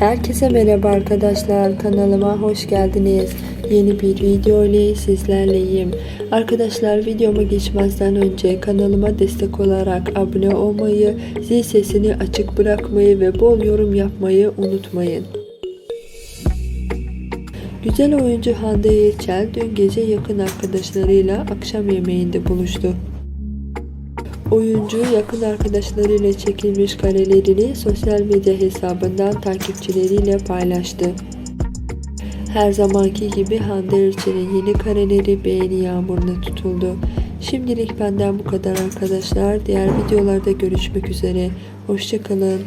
Herkese merhaba arkadaşlar kanalıma hoş geldiniz. Yeni bir video ile sizlerleyim. Arkadaşlar videoma geçmezden önce kanalıma destek olarak abone olmayı, zil sesini açık bırakmayı ve bol yorum yapmayı unutmayın. Güzel oyuncu Hande Erçel dün gece yakın arkadaşlarıyla akşam yemeğinde buluştu. Oyuncu yakın arkadaşlarıyla çekilmiş karelerini sosyal medya hesabından takipçileriyle paylaştı. Her zamanki gibi Hande Erçel'in yeni kareleri beğeni yağmuruna tutuldu. Şimdilik benden bu kadar arkadaşlar. Diğer videolarda görüşmek üzere. Hoşçakalın.